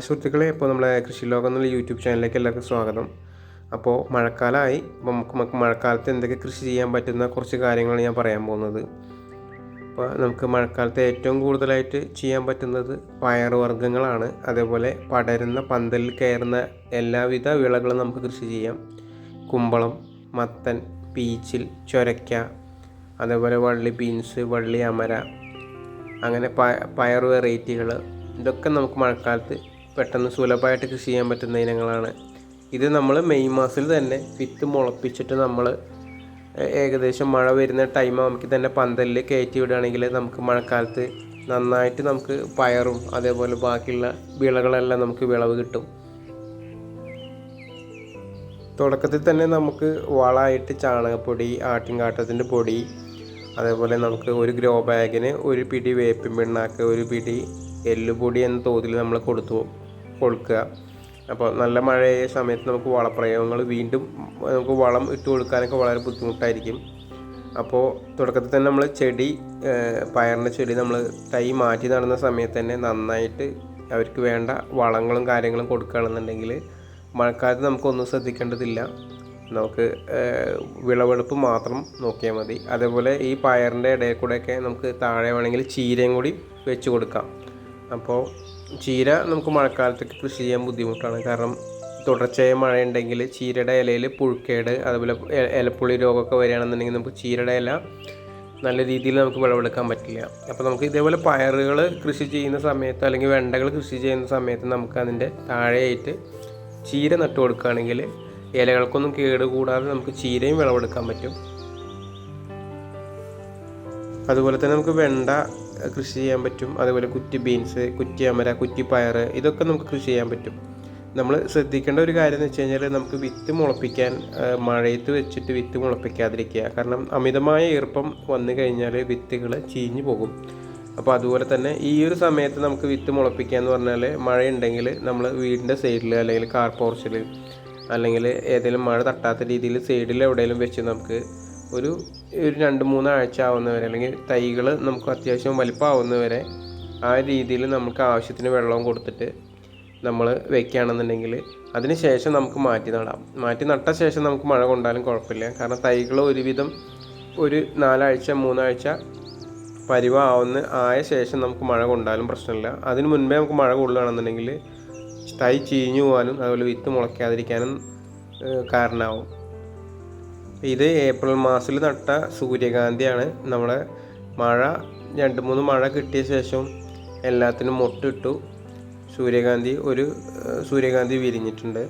സുഹൃത്തുക്കളെ ഇപ്പോൾ നമ്മളെ കൃഷി ലോകം എന്നുള്ള യൂട്യൂബ് ചാനലിലേക്ക് എല്ലാവർക്കും സ്വാഗതം. അപ്പോൾ മഴക്കാലമായി അപ്പോൾ നമുക്ക് നമുക്ക് മഴക്കാലത്ത് എന്തൊക്കെ കൃഷി ചെയ്യാൻ പറ്റുന്ന കുറച്ച് കാര്യങ്ങളാണ് ഞാൻ പറയാൻ പോകുന്നത്. അപ്പോൾ നമുക്ക് മഴക്കാലത്ത് ഏറ്റവും കൂടുതലായിട്ട് ചെയ്യാൻ പറ്റുന്നത് പയറുവർഗങ്ങളാണ് അതേപോലെ പടരുന്ന പന്തലിൽ കയറുന്ന എല്ലാവിധ വിളകളും നമുക്ക് കൃഷി ചെയ്യാം. കുമ്പളം മത്തൻ പീച്ചിൽ ചൊരയ്ക്ക അതേപോലെ വള്ളി ബീൻസ് വള്ളി അമര അങ്ങനെ പയർ വെറൈറ്റികൾ ഇതൊക്കെ നമുക്ക് മഴക്കാലത്ത് പെട്ടെന്ന് സുലഭമായിട്ട് കൃഷി ചെയ്യാൻ പറ്റുന്ന ഇനങ്ങളാണ്. ഇത് നമ്മൾ മെയ് മാസത്തിൽ തന്നെ വിത്ത് മുളപ്പിച്ചിട്ട് നമ്മൾ ഏകദേശം മഴ വരുന്ന ടൈം നമുക്ക് തന്നെ പന്തലിൽ കയറ്റി വിടുകയാണെങ്കിൽ നമുക്ക് മഴക്കാലത്ത് നന്നായിട്ട് നമുക്ക് പയറും അതേപോലെ ബാക്കിയുള്ള വിളകളെല്ലാം നമുക്ക് വിളവ് കിട്ടും. തുടക്കത്തിൽ തന്നെ നമുക്ക് വളമായിട്ട് ചാണകപ്പൊടി ആട്ടിൻകാട്ടത്തിന്റെ പൊടി അതേപോലെ നമുക്ക് ഒരു ഗ്രോ ബാഗിന് ഒരു പിടി വേപ്പിൻ പിണ്ണാക്ക് ഒരു പിടി എല്ലുപൊടി എന്ന തോതിൽ നമ്മൾ കൊടുത്തു. കൊടുക്കുക അപ്പോൾ നല്ല മഴയായ സമയത്ത് നമുക്ക് വളപ്രയോഗങ്ങൾ വീണ്ടും നമുക്ക് വളം ഇട്ട് കൊടുക്കാനൊക്കെ വളരെ ബുദ്ധിമുട്ടായിരിക്കും. അപ്പോൾ തുടക്കത്തിൽ തന്നെ നമ്മൾ ചെടി പയറിന്റെ ചെടി നമ്മൾ തൈ മാറ്റി നടന്ന സമയത്ത് തന്നെ നന്നായിട്ട് അവർക്ക് വേണ്ട വളങ്ങളും കാര്യങ്ങളും കൊടുക്കുകയാണെന്നുണ്ടെങ്കിൽ മഴക്കാലത്ത് നമുക്കൊന്നും ശ്രദ്ധിക്കേണ്ടതില്ല. നമുക്ക് വിളവെടുപ്പ് മാത്രം നോക്കിയാൽ മതി. അതേപോലെ ഈ പയറിന്റെ ഇടയിൽ കൂടെയൊക്കെ നമുക്ക് താഴെ വേണമെങ്കിൽ ചീരയും കൂടി വെച്ച് കൊടുക്കാം. അപ്പോൾ ചീര നമുക്ക് മഴക്കാലത്തൊക്കെ കൃഷി ചെയ്യാൻ ബുദ്ധിമുട്ടാണ്. കാരണം തുടർച്ചയായ മഴ ഉണ്ടെങ്കിൽ ചീരയുടെ ഇലയിൽ പുഴുക്കേട് അതുപോലെ ഇലപ്പുള്ളി രോഗമൊക്കെ വരികയാണെന്നുണ്ടെങ്കിൽ നമുക്ക് ചീരയുടെ ഇല നല്ല രീതിയിൽ നമുക്ക് വിളവെടുക്കാൻ പറ്റില്ല. അപ്പോൾ നമുക്ക് ഇതേപോലെ പയറുകൾ കൃഷി ചെയ്യുന്ന സമയത്ത് അല്ലെങ്കിൽ വെണ്ടകൾ കൃഷി ചെയ്യുന്ന സമയത്ത് നമുക്ക് അതിന്റെ താഴെയായിട്ട് ചീര നട്ടു കൊടുക്കുകയാണെങ്കിൽ ഇലകൾക്കൊന്നും കേട് കൂടാതെ നമുക്ക് ചീരയും വിളവെടുക്കാൻ പറ്റും. അതുപോലെ തന്നെ നമുക്ക് വെണ്ട കൃഷി ചെയ്യാൻ പറ്റും. അതുപോലെ കുറ്റി ബീൻസ് കുറ്റി അമര കുറ്റി പയർ ഇതൊക്കെ നമുക്ക് കൃഷി ചെയ്യാൻ പറ്റും. നമ്മൾ ശ്രദ്ധിക്കേണ്ട ഒരു കാര്യം എന്ന് വെച്ച് കഴിഞ്ഞാൽ നമുക്ക് വിത്ത് മുളപ്പിക്കാൻ മഴയത്ത് വെച്ചിട്ട് വിത്ത് മുളപ്പിക്കാതിരിക്കുക. കാരണം അമിതമായ ഈർപ്പം വന്നു കഴിഞ്ഞാൽ വിത്തുകൾ ചീഞ്ഞു പോകും. അപ്പോൾ അതുപോലെ തന്നെ ഈ ഒരു സമയത്ത് നമുക്ക് വിത്ത് മുളപ്പിക്കുക എന്ന് പറഞ്ഞാൽ മഴയുണ്ടെങ്കിൽ നമ്മൾ വീടിന്റെ സൈഡിൽ അല്ലെങ്കിൽ കാർ പോർച്ചിൽ അല്ലെങ്കിൽ ഏതെങ്കിലും മഴ തട്ടാത്ത രീതിയിൽ സൈഡിൽ എവിടെയെങ്കിലും വെച്ച് നമുക്ക് ഒരു ഒരു രണ്ട് മൂന്ന് ആഴ്ച ആവുന്നവരെ അല്ലെങ്കിൽ തൈകൾ നമുക്ക് അത്യാവശ്യം വലിപ്പമാവുന്നവരെ ആ രീതിയിൽ നമുക്ക് ആവശ്യത്തിന് വെള്ളവും കൊടുത്തിട്ട് നമ്മൾ വെക്കുകയാണെന്നുണ്ടെങ്കിൽ അതിന് ശേഷം നമുക്ക് മാറ്റി നടാം. മാറ്റി നട്ട ശേഷം നമുക്ക് മഴ കൊണ്ടാലും കുഴപ്പമില്ല. കാരണം തൈകൾ ഒരുവിധം ഒരു നാലാഴ്ച മൂന്നാഴ്ച പരിവാവുന്ന ആയ ശേഷം നമുക്ക് മഴ കൊണ്ടാലും പ്രശ്നമില്ല. അതിന് മുൻപേ നമുക്ക് മഴ കൊള്ളുകയാണെന്നുണ്ടെങ്കിൽ തൈ ചീഞ്ഞു പോകാനും അതുപോലെ വിത്ത് മുളയ്ക്കാതിരിക്കാനും കാരണമാവും. ഇത് ഏപ്രിൽ മാസത്തിൽ നട്ട സൂര്യകാന്തിയാണ്. നമ്മളെ മഴ രണ്ട് മൂന്ന് മഴ കിട്ടിയ ശേഷം എല്ലാത്തിനും മൊട്ടിട്ടു സൂര്യകാന്തി ഒരു സൂര്യകാന്തി വിരിഞ്ഞിട്ടുണ്ട്.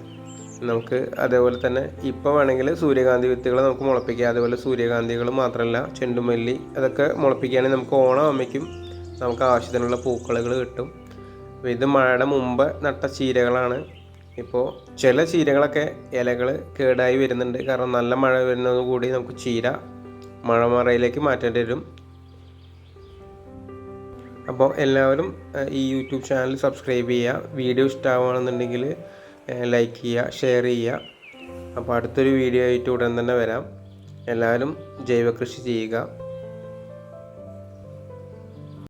നമുക്ക് അതേപോലെ തന്നെ ഇപ്പോൾ വേണമെങ്കിൽ സൂര്യകാന്തി വിത്തുകൾ നമുക്ക് മുളപ്പിക്കാം. അതേപോലെ സൂര്യകാന്തികൾ മാത്രമല്ല ചെണ്ടുമല്ലി അതൊക്കെ മുളപ്പിക്കുകയാണെങ്കിൽ നമുക്ക് ഓണം അമ്മയ്ക്കും നമുക്ക് ആവശ്യത്തിനുള്ള പൂക്കളുകൾ കിട്ടും. ഇത് മഴയുടെ മുമ്പ് നട്ട ചീരകളാണ്. ഇപ്പോൾ ചില ചീരകളൊക്കെ ഇലകൾ കേടായി വരുന്നുണ്ട്. കാരണം നല്ല മഴ വരുന്നതോടുകൂടി നമുക്ക് ചീര മഴമറയിലേക്ക് മാറ്റേണ്ടി വരും. അപ്പോൾ എല്ലാവരും ഈ യൂട്യൂബ് ചാനൽ സബ്സ്ക്രൈബ് ചെയ്യുക. വീഡിയോ ഇഷ്ടമാവുകയാണെന്നുണ്ടെങ്കിൽ ലൈക്ക് ചെയ്യുക ഷെയർ ചെയ്യുക. അപ്പോൾ അടുത്തൊരു വീഡിയോ ആയിട്ട് ഉടൻ തന്നെ വരാം. എല്ലാവരും ജൈവകൃഷി ചെയ്യുക.